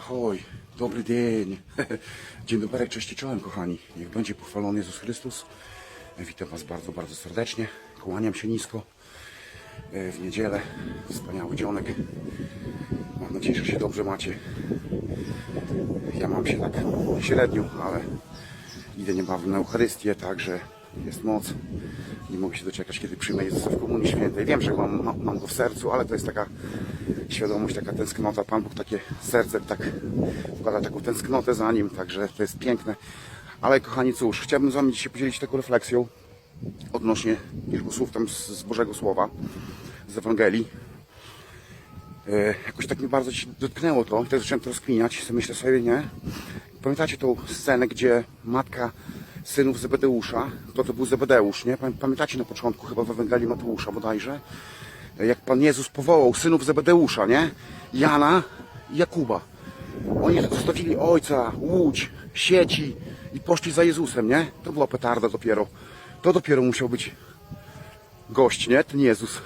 Ahoj, dobry dzień. Dzień dobry, cześć czołem kochani. Niech będzie pochwalony Jezus Chrystus. Witam Was bardzo, bardzo serdecznie. Kłaniam się nisko e, w niedzielę. Wspaniały dzionek. Mam nadzieję, że się dobrze macie. Ja mam się tak średnio, ale idę niebawem na Eucharystię, także jest moc. Nie mogę się doczekać, kiedy przyjmę Jezusa w Komunii Świętej. Wiem, że mam, mam go w sercu, ale to jest taka świadomość, taka tęsknota. Pan Bóg takie serce tak wkłada taką tęsknotę za nim, także to jest piękne. Ale kochani, cóż, chciałbym z Wami dzisiaj podzielić taką refleksją odnośnie kilku słów tam z, Bożego Słowa, z Ewangelii. E, jakoś tak mnie bardzo dotknęło to tak zacząłem to rozkminiać. Myślę sobie, nie? Pamiętacie tą scenę, gdzie matka synów Zebedeusza, to to był Zebedeusz, nie? Pamię- Pamiętacie na początku chyba w Ewangelii Mateusza bodajże, jak Pan Jezus powołał synów Zebedeusza, nie? Jana i Jakuba. Oni zostawili ojca, łódź, sieci i poszli za Jezusem, nie? To była petarda dopiero. To dopiero musiał być gość, nie? Ten Jezus.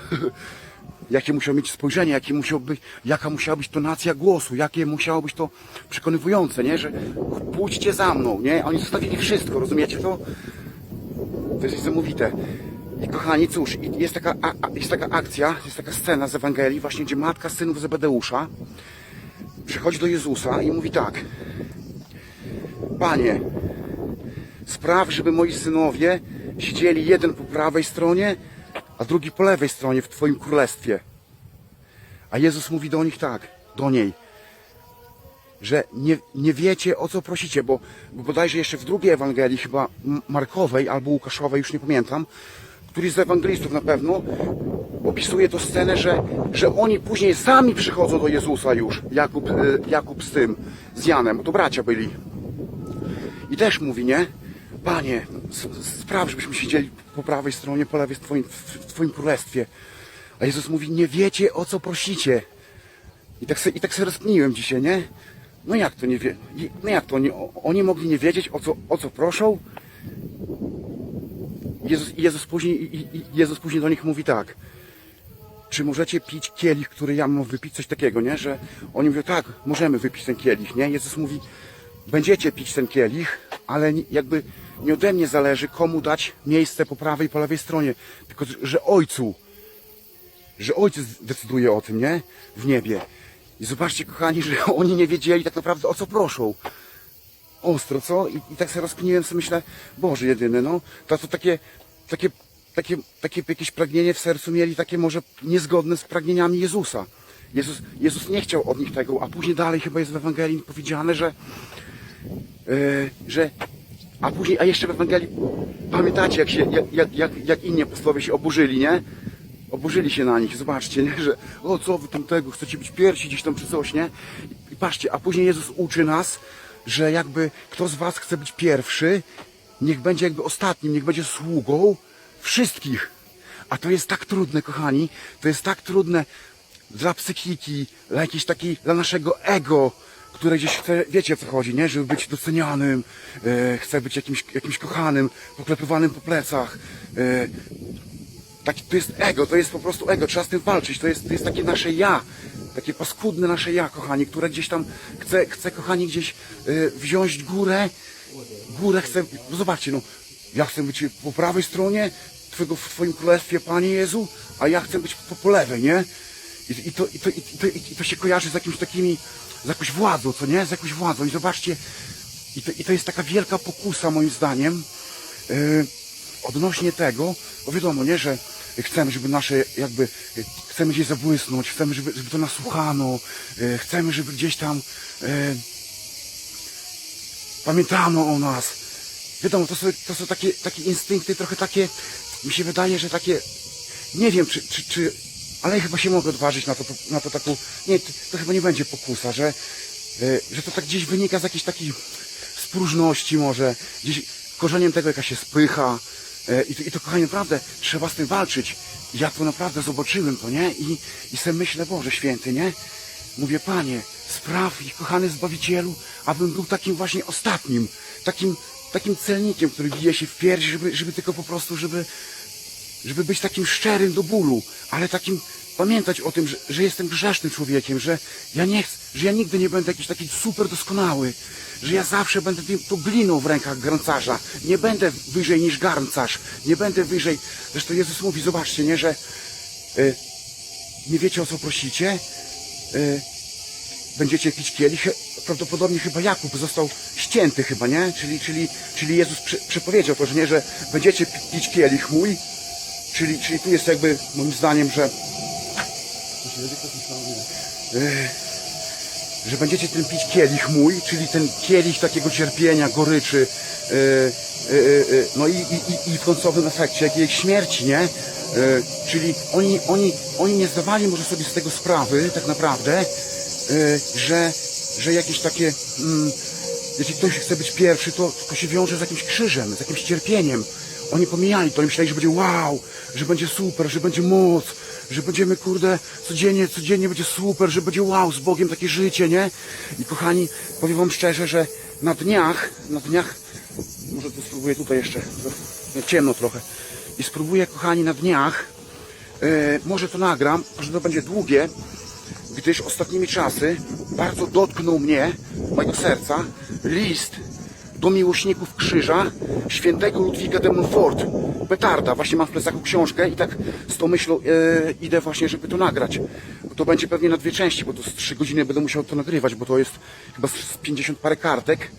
Jakie musiał mieć spojrzenie, jakie musiał być, jaka musiała być tonacja głosu, jakie musiało być to przekonywujące, nie? Że pójdźcie za mną, nie? Oni zostawili wszystko, rozumiecie to? To jest niesamowite. I kochani, cóż, jest taka, jest taka akcja, jest taka scena z Ewangelii, właśnie gdzie matka synów Zebedeusza przychodzi do Jezusa i mówi tak. Panie, spraw, żeby moi synowie siedzieli jeden po prawej stronie, a drugi po lewej stronie w Twoim królestwie. A Jezus mówi do nich tak, do niej, że nie, nie wiecie o co prosicie, bo, bo bodajże jeszcze w drugiej Ewangelii, chyba Markowej albo Łukaszowej, już nie pamiętam, któryś z ewangelistów na pewno opisuje tę scenę, że, że oni później sami przychodzą do Jezusa już, Jakub, e, Jakub z tym, z Janem, to bracia byli. I też mówi, nie? Panie, spraw, żebyśmy siedzieli po prawej stronie, po lewej w twoim, w twoim królestwie. A Jezus mówi, nie wiecie o co prosicie. I tak se, i tak se rozkminiłem dzisiaj, nie? No jak to nie wie? No jak to oni, oni mogli nie wiedzieć o co, o co proszą? Jezus, Jezus, później, Jezus później do nich mówi tak. Czy możecie pić kielich, który ja mam wypić? Coś takiego, nie? Że oni mówią, tak, możemy wypić ten kielich, nie? Jezus mówi, będziecie pić ten kielich, ale jakby nie ode mnie zależy, komu dać miejsce po prawej i po lewej stronie. Tylko, że Ojcu, że Ojciec decyduje o tym, nie? W niebie. I zobaczcie, kochani, że oni nie wiedzieli tak naprawdę o co proszą. Ostro, co? I, i tak sobie rozkminiłem sobie, myślę, Boże jedyny, no. To, to takie, takie, takie, takie jakieś pragnienie w sercu mieli, takie może niezgodne z pragnieniami Jezusa. Jezus, Jezus nie chciał od nich tego, a później dalej chyba jest w Ewangelii powiedziane, że, e, że a później, a jeszcze w Ewangelii, pamiętacie, jak, się, jak, jak, jak, inni apostołowie się oburzyli, nie? Oburzyli się na nich, zobaczcie, nie? że o co wy tam tego, chcecie być pierwsi gdzieś tam czy coś, nie? I patrzcie, a później Jezus uczy nas, że jakby kto z was chce być pierwszy, niech będzie jakby ostatnim, niech będzie sługą wszystkich. A to jest tak trudne, kochani, to jest tak trudne dla psychiki, dla jakiejś takiej, dla naszego ego, które gdzieś chce, wiecie o co chodzi, nie? Żeby być docenianym, e, chce być jakimś, jakimś kochanym, poklepywanym po plecach. E, tak, to jest ego, to jest po prostu ego, trzeba z tym walczyć, to jest, to jest takie nasze ja, takie paskudne nasze ja, kochani, które gdzieś tam chce, chce kochani, gdzieś e, wziąć górę, górę chce, no zobaczcie, no, ja chcę być po prawej stronie twojego, w Twoim królestwie, Panie Jezu, a ja chcę być po, po lewej, nie? I, i, to, i, to, i, to, I to się kojarzy z jakimś takimi, z jakąś władzą, co nie? Z jakąś władzą. I zobaczcie, i to, i to jest taka wielka pokusa, moim zdaniem, yy, odnośnie tego, bo wiadomo, nie, że chcemy, żeby nasze, jakby, chcemy gdzieś zabłysnąć, chcemy, żeby, żeby to nas słuchano, yy, chcemy, żeby gdzieś tam yy, pamiętano o nas. Wiadomo, to są, to są takie, takie instynkty, trochę takie, mi się wydaje, że takie, nie wiem, czy, czy, czy ale chyba się mogę odważyć na to, na to taką, nie, to, chyba nie będzie pokusa, że, e, że to tak gdzieś wynika z jakiejś takiej spróżności może, gdzieś korzeniem tego jakaś jest pycha e, i, to- i to kochani naprawdę trzeba z tym walczyć. Ja to naprawdę zobaczyłem to, nie? I, i sobie myślę, Boże Święty, nie? Mówię, Panie, spraw ich, kochany Zbawicielu, abym był takim właśnie ostatnim, takim, takim celnikiem, który bije się w pierś, żeby, żeby tylko po prostu, żeby, żeby być takim szczerym do bólu, ale takim, pamiętać o tym, że, że jestem grzesznym człowiekiem, że ja nie chcę, że ja nigdy nie będę jakiś taki super doskonały, że ja zawsze będę tą gliną w rękach garncarza. Nie będę wyżej niż garncarz, nie będę wyżej. Zresztą Jezus mówi, zobaczcie, nie, że y, nie wiecie o co prosicie, y, będziecie pić kielich. Prawdopodobnie chyba Jakub został ścięty chyba, nie? Czyli, czyli, czyli Jezus prze, przepowiedział to, że nie, że będziecie pi- pić kielich mój, czyli, czyli tu jest jakby moim zdaniem, że że będziecie tym pić kielich mój, czyli ten kielich takiego cierpienia, goryczy, yy, yy, yy, no i, i, i- w końcowym efekcie jakiejś śmierci, nie? Yy, czyli oni, oni, oni nie zdawali może sobie z tego sprawy, tak naprawdę, yy, że, że jakieś takie, mm, jeśli ktoś chce być pierwszy, to, to się wiąże z jakimś krzyżem, z jakimś cierpieniem. Oni pomijali to, oni myśleli, że będzie wow, że będzie super, że będzie moc, że będziemy, kurde, codziennie, codziennie będzie super, że będzie wow, z Bogiem takie życie, nie? I kochani, powiem wam szczerze, że na dniach, na dniach, może to spróbuję tutaj jeszcze, ciemno trochę, i spróbuję, kochani, na dniach, e, może to nagram, że to będzie długie, gdyż ostatnimi czasy bardzo dotknął mnie, mojego serca, list do miłośników krzyża świętego Ludwika de Montfort. Petarda, właśnie mam w plecaku książkę i tak z tą myślą e, idę właśnie, żeby to nagrać. To będzie pewnie na dwie części, bo to z trzy godziny będę musiał to nagrywać, bo to jest chyba z z 50 parę kartek.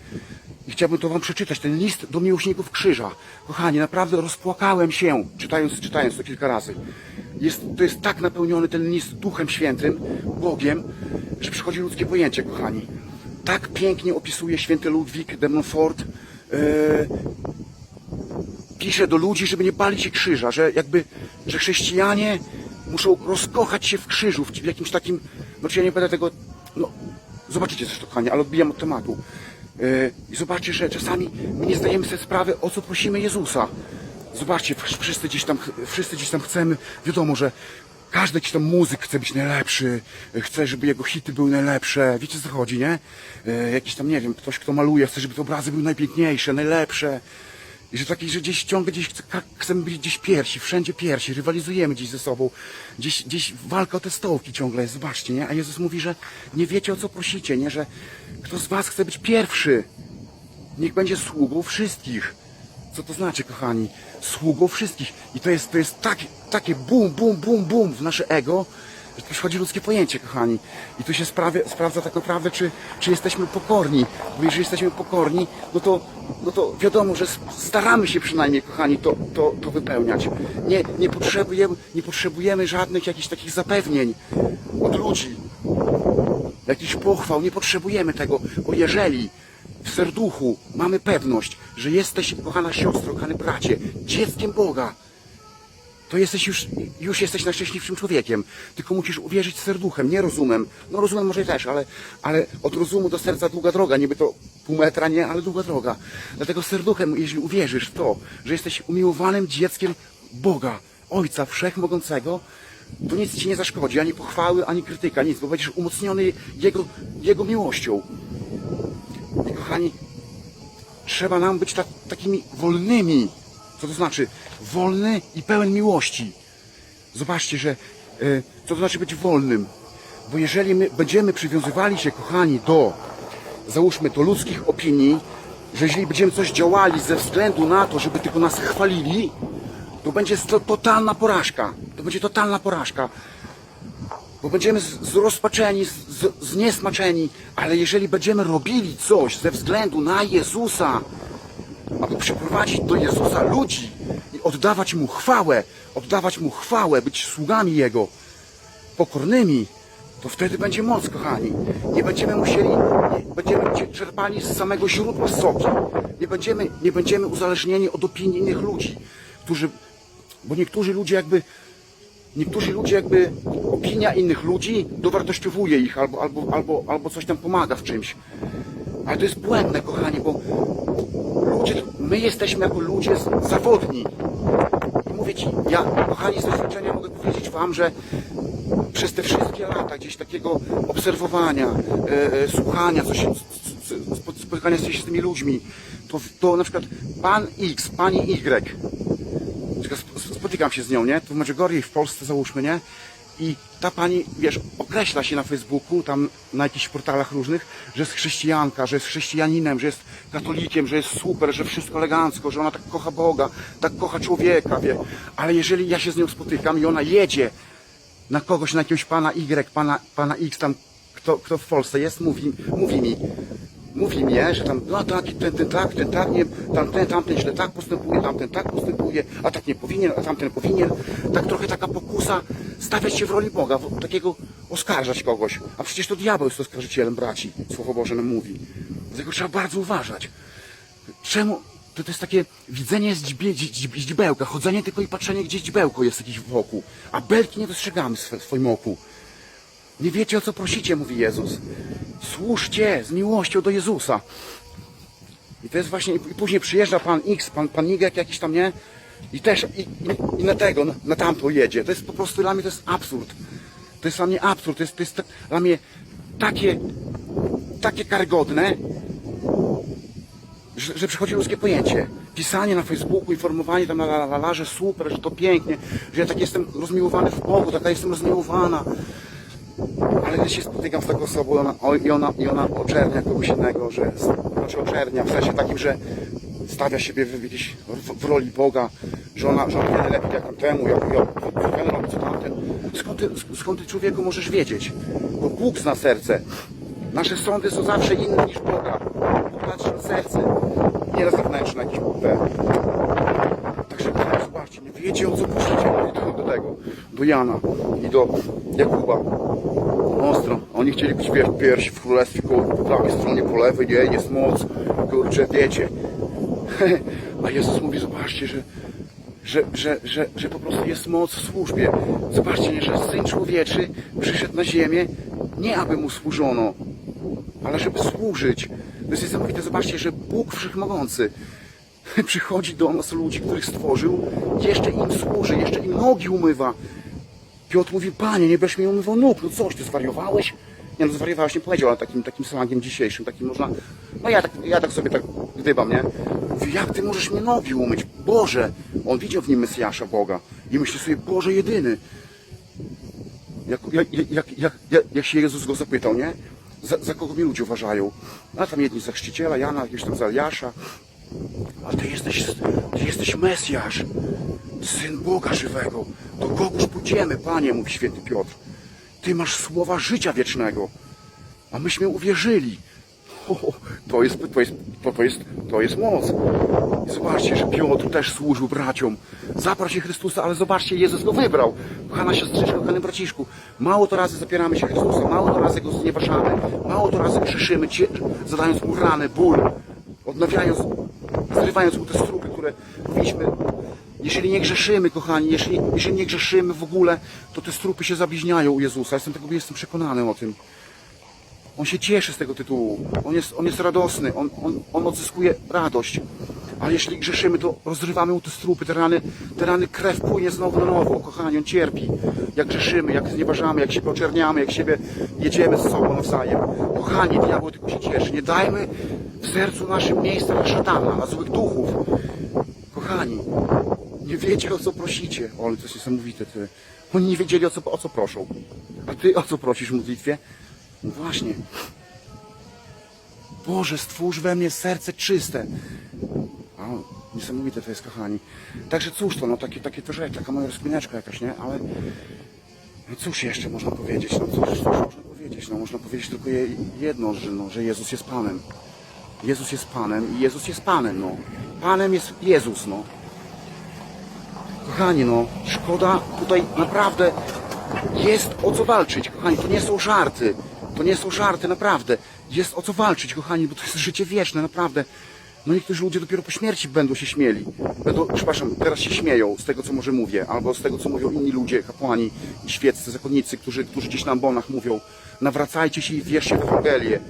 I chciałbym to wam przeczytać, ten list do miłośników krzyża. Kochani, naprawdę rozpłakałem się, czytając, czytając to kilka razy. Jest, to jest tak napełniony ten list Duchem Świętym, Bogiem, że przychodzi ludzkie pojęcie, kochani. Tak pięknie opisuje święty Ludwik de Montfort. e, pisze do ludzi, żeby nie bali się krzyża, że jakby, że chrześcijanie muszą rozkochać się w krzyżu, w, jakimś takim, no czy ja nie będę tego, no, zobaczycie zresztą, kochani, ale odbijam od tematu. Yy, I zobaczcie, że czasami my nie zdajemy sobie sprawy, o co prosimy Jezusa. Zobaczcie, wszyscy gdzieś tam, wszyscy gdzieś tam chcemy, wiadomo, że każdy jakiś tam muzyk chce być najlepszy, chce, żeby jego hity były najlepsze, wiecie co chodzi, nie? Yy, jakiś tam, nie wiem, ktoś, kto maluje, chce, żeby te obrazy były najpiękniejsze, najlepsze. I że taki, że gdzieś ciągle gdzieś chcemy być gdzieś pierwsi, wszędzie pierwsi, rywalizujemy gdzieś ze sobą. Gdzieś, gdzieś walka o te stołki ciągle jest, zobaczcie, nie? A Jezus mówi, że nie wiecie o co prosicie, nie? Że kto z was chce być pierwszy, niech będzie sługą wszystkich. Co to znaczy, kochani? Sługą wszystkich. I to jest, to jest tak, takie bum, bum, bum, bum w nasze ego, że to przychodzi ludzkie pojęcie, kochani. I tu się sprawie, sprawdza tak naprawdę, czy, czy jesteśmy pokorni. Bo jeżeli jesteśmy pokorni, no to, no to wiadomo, że staramy się przynajmniej, kochani, to, to, to wypełniać. Nie, nie, potrzebujemy, nie potrzebujemy żadnych jakichś takich zapewnień od ludzi jakiś pochwał, nie potrzebujemy tego, bo jeżeli w serduchu mamy pewność, że jesteś, kochana siostro, kochany bracie, dzieckiem Boga, to jesteś już, już jesteś najszczęśliwszym człowiekiem. Tylko musisz uwierzyć serduchem, nie rozumem. No rozumem może też, ale, ale od rozumu do serca długa droga, niby to pół metra, nie, ale długa droga. Dlatego serduchem, jeśli uwierzysz w to, że jesteś umiłowanym dzieckiem Boga, Ojca Wszechmogącego, to nic ci nie zaszkodzi, ani pochwały, ani krytyka, nic, bo będziesz umocniony Jego, Jego miłością. I kochani, trzeba nam być tak, takimi wolnymi. Co to znaczy? Wolny i pełen miłości. Zobaczcie, że e, co to znaczy być wolnym? Bo jeżeli my będziemy przywiązywali się, kochani, do, załóżmy, do ludzkich opinii, że jeżeli będziemy coś działali ze względu na to, żeby tylko nas chwalili, to będzie to totalna porażka. To będzie totalna porażka bo będziemy zrozpaczeni, zniesmaczeni, ale jeżeli będziemy robili coś ze względu na Jezusa, aby przyprowadzić do Jezusa ludzi i oddawać Mu chwałę, oddawać Mu chwałę, być sługami Jego, pokornymi, to wtedy będzie moc, kochani. Nie będziemy musieli, nie, będziemy czerpali z samego źródła soki. Nie będziemy, nie będziemy uzależnieni od opinii innych ludzi, którzy, bo niektórzy ludzie jakby niektórzy ludzie jakby opinia innych ludzi dowartościowuje ich albo, albo, albo, albo coś tam pomaga w czymś. Ale to jest błędne, kochani, bo ludzie, my jesteśmy jako ludzie zawodni. I mówię ci, ja, kochani, z doświadczenia mogę powiedzieć wam, że przez te wszystkie lata gdzieś takiego obserwowania, e, e, słuchania, co się, spotykania się z tymi ludźmi, to, to na przykład pan X, pani Y, spotykam się z nią, nie? Tu w Medjugorje w Polsce załóżmy, nie? I ta pani, wiesz, określa się na Facebooku, tam na jakichś portalach różnych, że jest chrześcijanka, że jest chrześcijaninem, że jest katolikiem, że jest super, że wszystko elegancko, że ona tak kocha Boga, tak kocha człowieka, wie. Ale jeżeli ja się z nią spotykam i ona jedzie na kogoś, na jakiegoś pana Y, pana, pana X tam, kto, kto w Polsce jest, mówi, mówi mi, mówi mi, że tam, no tak, ten, ten tak, ten tak, nie, tamten, tamten źle tak postępuje, tamten tak postępuje, a tak nie powinien, a tamten powinien. Tak trochę taka pokusa stawiać się w roli Boga, w, takiego oskarżać kogoś. A przecież to diabeł jest oskarżycielem braci, Słowo Boże nam mówi. Dlatego trzeba bardzo uważać. Czemu? To, to jest takie widzenie z dźbie, chodzenie tylko i patrzenie, gdzie źdźbełko jest jakieś wokół, a belki nie dostrzegamy w swoim oku. Nie wiecie o co prosicie, mówi Jezus. Służcie z miłością do Jezusa. I to jest właśnie, i później przyjeżdża pan X, pan, pan Y jakiś tam, nie? I też, i, i, i na tego, na, na tamto jedzie. To jest po prostu, dla mnie to jest absurd. To jest dla mnie absurd, to jest, to jest dla mnie takie, takie karygodne, że, że przychodzi ludzkie pojęcie. Pisanie na Facebooku, informowanie tam la, la, la, la, że super, że to pięknie, że ja tak jestem rozmiłowany w Bogu, taka jestem rozmiłowana. Ale gdy się spotykam z taką osobą ona, i, ona, i ona oczernia kogoś innego, że znaczy oczernia w sensie takim, że stawia siebie w, w, w roli Boga, że ona, że ona wie lepiej jak tamtemu, jak, co ten robi, co tamten. Skąd ty, skąd ty człowieku możesz wiedzieć? Bo Bóg zna serce. Nasze sądy są zawsze inne niż Boga. Bóg patrzy na serce, nie na zewnętrzne jakieś te. Także teraz zobaczcie, nie wiecie o co do, do tego, do Jana i do Jakuba. Ostro. Oni chcieli być pier- pierwsi w królestwie po prawej stronie, po lewej, nie, jest moc, kurczę, wiecie. A Jezus mówi, zobaczcie, że, że, że, że, że po prostu jest moc w służbie. Zobaczcie, że Syn Człowieczy przyszedł na ziemię, nie aby Mu służono, ale żeby służyć. To jest niesamowite, zobaczcie, że Bóg Wszechmogący przychodzi do nas ludzi, których stworzył, jeszcze im służy, jeszcze im nogi umywa. Piotr mówi, panie, nie będziesz mi umywał nóg, no coś, ty zwariowałeś? Nie no, zwariowałeś, nie powiedział, ale takim, takim slangiem dzisiejszym, takim można, no ja tak, ja tak sobie tak gdybam, nie? Mówi, jak ty możesz mnie nogi umyć? Boże! On widział w nim Mesjasza Boga i myśli sobie, Boże jedyny. Jak, jak, jak, jak, jak, się Jezus go zapytał, nie? Za, za kogo mnie ludzie uważają? A tam jedni za chrzciciela, Jana, jakieś tam za Eliasza. A ty jesteś, ty jesteś Mesjasz, Syn Boga żywego. Do kogóż pójdziemy, Panie, mówi święty Piotr. Ty masz słowa życia wiecznego, a myśmy uwierzyli. O, to jest, to jest, to, to jest, to jest moc. I zobaczcie, że Piotr też służył braciom. Zaprał się Chrystusa, ale zobaczcie, Jezus go wybrał. Kochana siostrzyczko, kochany braciszku, mało to razy zapieramy się Chrystusa, mało to razy go znieważamy, mało to razy grzeszymy, cie- zadając mu rany, ból, odnawiając, zrywając mu te strupy, które powinniśmy jeżeli nie grzeszymy, kochani, jeżeli, jeżeli nie grzeszymy w ogóle, to te strupy się zabliźniają u Jezusa. Jestem tego jestem przekonany o tym. On się cieszy z tego tytułu. On jest, on jest radosny. On, on, on odzyskuje radość. Ale jeśli grzeszymy, to rozrywamy mu te strupy, te rany, te rany krew płynie znowu na nowo. Kochani, on cierpi. Jak grzeszymy, jak znieważamy, jak siebie oczerniamy, jak siebie jedziemy ze sobą nawzajem. Kochani, diabeł tylko się cieszy. Nie dajmy w sercu naszym miejsca na szatana, na złych duchów. Kochani, nie wiecie o co prosicie. O, ale to jest niesamowite. Ty. Oni nie wiedzieli o co, o co proszą. A ty o co prosisz w modlitwie? No właśnie. Boże, stwórz we mnie serce czyste. O, niesamowite to jest, kochani. Także cóż to, no takie, takie to rzecz, taka moja rozkmineczka jakaś, nie? Ale no cóż jeszcze można powiedzieć? No cóż, cóż można powiedzieć? No można powiedzieć tylko je, jedno, że, no, że Jezus jest Panem. Jezus jest Panem i Jezus jest Panem, no. Panem jest Jezus, no. Kochani, no, szkoda tutaj naprawdę jest o co walczyć, kochani, to nie są żarty. To nie są żarty, naprawdę. Jest o co walczyć, kochani, bo to jest życie wieczne, naprawdę. No niektórzy ludzie dopiero po śmierci będą się śmieli. Będą, przepraszam, teraz się śmieją z tego, co może mówię, albo z tego, co mówią inni ludzie, kapłani i świeccy, zakonnicy, którzy, którzy gdzieś na ambonach mówią. Nawracajcie się i wierzcie w Ewangelię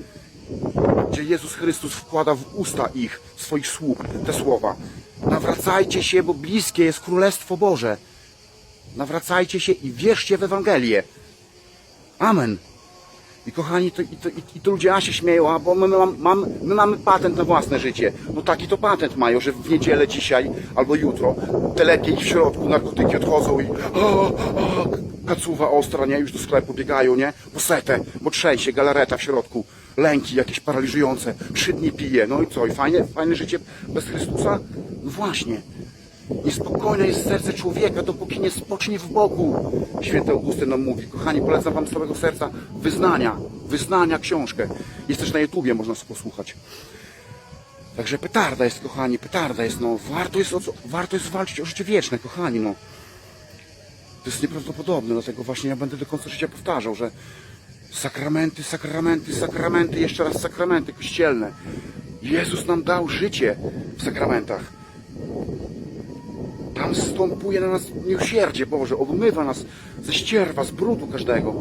gdzie Jezus Chrystus wkłada w usta ich, swoich sług, te słowa. Nawracajcie się, bo bliskie jest Królestwo Boże. Nawracajcie się i wierzcie w Ewangelię. Amen. I kochani, to, i, to, i, to ludzie a się śmieją, a bo my, mam, my mamy patent na własne życie. No taki to patent mają, że w niedzielę dzisiaj albo jutro te lepiej w środku narkotyki odchodzą i o, o, kacuwa ostra, nie? Już do sklepu biegają, nie? Po setę, bo trzęsie, galareta w środku, lęki jakieś paraliżujące, trzy dni pije, no i co? I fajne, fajne życie bez Chrystusa? Właśnie. Niespokojne jest serce człowieka, dopóki nie spocznie w Bogu. Święty Augustyn nam mówi. Kochani, polecam wam z całego serca wyznania. Wyznania książkę. Jest też na YouTubie, można sobie posłuchać. Także petarda jest, kochani, petarda jest, no. Warto jest, warto jest walczyć o życie wieczne, kochani, no. To jest nieprawdopodobne, dlatego właśnie ja będę do końca życia powtarzał, że sakramenty, sakramenty, sakramenty, jeszcze raz sakramenty kościelne. Jezus nam dał życie w sakramentach. Tam zstępuje na nas miłosierdzie Boże, obmywa nas ze ścierwa, z brudu każdego.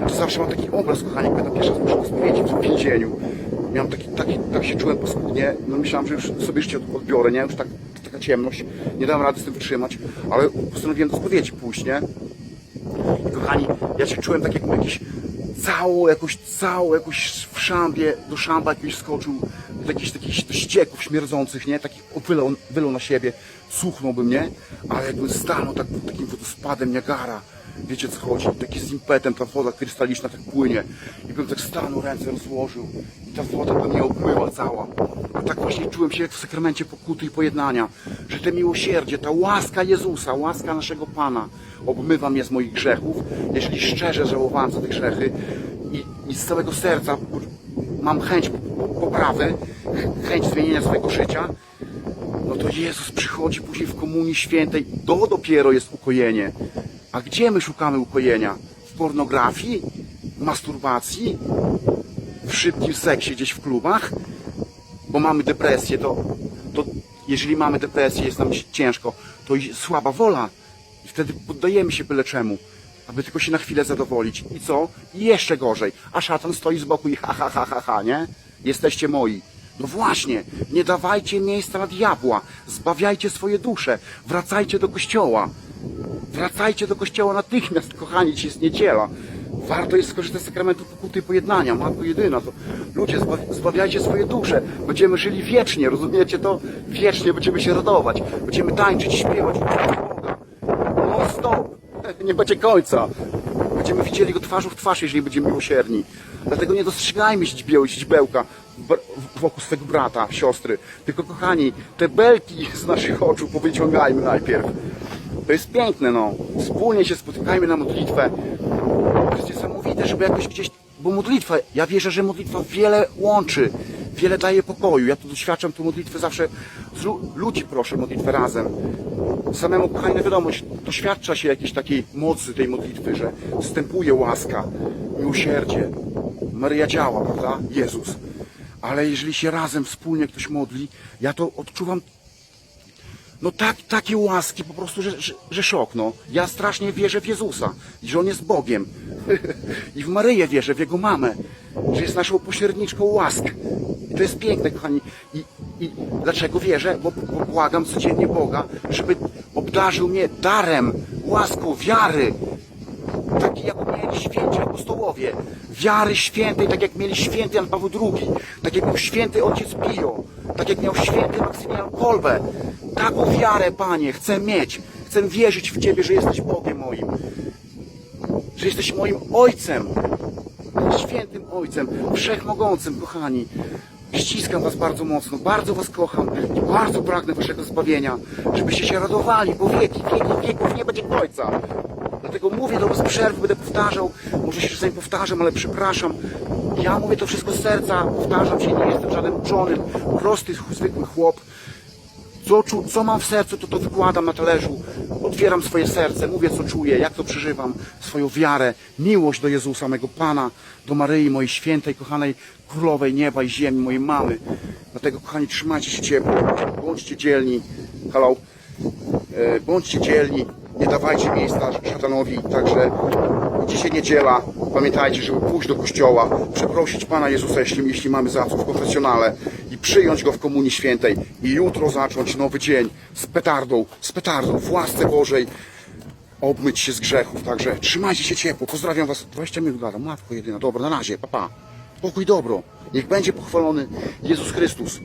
Ja to zawsze mam taki obraz, kochani, jak będę pierwszy raz muszę spowiedzieć w więzieniu. Miałem taki, taki, tak się czułem paskudnie, no myślałem, że już sobie życie odbiorę, nie? Już tak, taka ciemność, nie dałem rady z tym wytrzymać, ale postanowiłem do spowiedzi pójść, nie? I kochani, ja się czułem tak jakbym jakiś całą, jakoś całą, jakoś w szambie, do szamba jakiegoś skoczył, do jakichś takich ścieków śmierdzących, nie? Takich wylał, na siebie, cuchnąłbym, nie? Ale jakbym stanął tak takim wodospadem Niagara, wiecie co chodzi, taki z impetem, ta woda krystaliczna tak płynie. I bym tak stanął, ręce rozłożył. I ta woda by mnie obmyła cała. A tak właśnie czułem się jak w sakramencie pokuty i pojednania, że te miłosierdzie, ta łaska Jezusa, łaska naszego Pana obmywa mnie z moich grzechów, jeżeli szczerze żałowałem za te grzechy i, i z całego serca mam chęć poprawy, ch- chęć zmienienia swojego życia, no to Jezus przychodzi później w Komunii Świętej, to dopiero jest ukojenie. A gdzie my szukamy ukojenia? W pornografii? W masturbacji? W szybkim seksie gdzieś w klubach? Bo mamy depresję, to, to jeżeli mamy depresję, jest nam ciężko, to słaba wola. I wtedy poddajemy się byle czemu, aby tylko się na chwilę zadowolić. I co? I jeszcze gorzej. A szatan stoi z boku i ha, ha, ha, ha, ha, nie? Jesteście moi. No właśnie, nie dawajcie miejsca na diabła. Zbawiajcie swoje dusze. Wracajcie do kościoła. Wracajcie do kościoła natychmiast, kochani, dziś jest niedziela. Warto jest skorzystać z sakramentu pokuty i pojednania. Matko jedyna, to ludzie, zba- zbawiajcie swoje dusze. Będziemy żyli wiecznie, rozumiecie to? Wiecznie będziemy się radować. Będziemy tańczyć, śpiewać. No stop! Nie będzie końca. Będziemy widzieli go twarzą w twarz, jeżeli będziemy miłosierni. Dlatego nie dostrzegajmy źdźbieł, źdźbełka wokół swego brata, siostry. Tylko kochani, te belki z naszych oczu powyciągajmy najpierw. To jest piękne, no. Wspólnie się spotykajmy na modlitwę. To jest niesamowite, żeby jakoś gdzieś... Bo modlitwa, ja wierzę, że modlitwa wiele łączy, wiele daje pokoju. Ja tu doświadczam tu modlitwy zawsze ludzi proszę modlitwę razem. Samemu, kochani, wiadomo, doświadcza się jakiejś takiej mocy tej modlitwy, że wstępuje łaska, miłosierdzie. Maryja działa, prawda? Jezus. Ale jeżeli się razem, wspólnie ktoś modli, ja to odczuwam no tak, takie łaski po prostu, że, że, że szok, no. Ja strasznie wierzę w Jezusa, że On jest Bogiem. I w Maryję wierzę, w Jego mamę, że jest naszą pośredniczką łask. I to jest piękne, kochani. I, i dlaczego wierzę? Bo, bo błagam codziennie Boga, żeby obdarzył mnie darem, łaską wiary, taki jak mieli święci apostołowie, wiary świętej, tak jak mieli święty Jan Paweł II, tak jak miał święty ojciec Pio, tak jak miał święty Maksymilian Kolbe. Taką wiarę, Panie, chcę mieć. Chcę wierzyć w Ciebie, że jesteś Bogiem moim. Że jesteś moim Ojcem. Świętym Ojcem, Wszechmogącym, kochani. Ściskam Was bardzo mocno, bardzo Was kocham i bardzo pragnę Waszego zbawienia, żebyście się radowali, bo wieki, wieki, wieków nie będzie końca. Dlatego mówię do Was przerwy, będę powtarzał, może się czasami powtarzam, ale przepraszam. Ja mówię to wszystko z serca, powtarzam się, nie jestem żaden uczony, prosty, zwykły chłop. Co, czu, co mam w sercu, to to wykładam na talerzu. Otwieram swoje serce, mówię co czuję, jak to przeżywam, swoją wiarę, miłość do Jezusa, mego Pana, do Maryi, mojej świętej, kochanej królowej nieba i ziemi, mojej mamy. Dlatego, kochani, trzymajcie się ciepło, bądźcie dzielni. Halo? E, bądźcie dzielni, nie dawajcie miejsca szatanowi. Także dzisiaj niedziela, pamiętajcie, żeby pójść do kościoła, przeprosić Pana Jezusa, jeśli, jeśli mamy za co w konfesjonale i przyjąć Go w Komunii Świętej i jutro zacząć nowy dzień z petardą, z petardą w łasce Bożej, obmyć się z grzechów. Także trzymajcie się ciepło, pozdrawiam Was, 20 minut gadam, matko jedyna, dobra, na razie, papa, pokój dobro, niech będzie pochwalony Jezus Chrystus.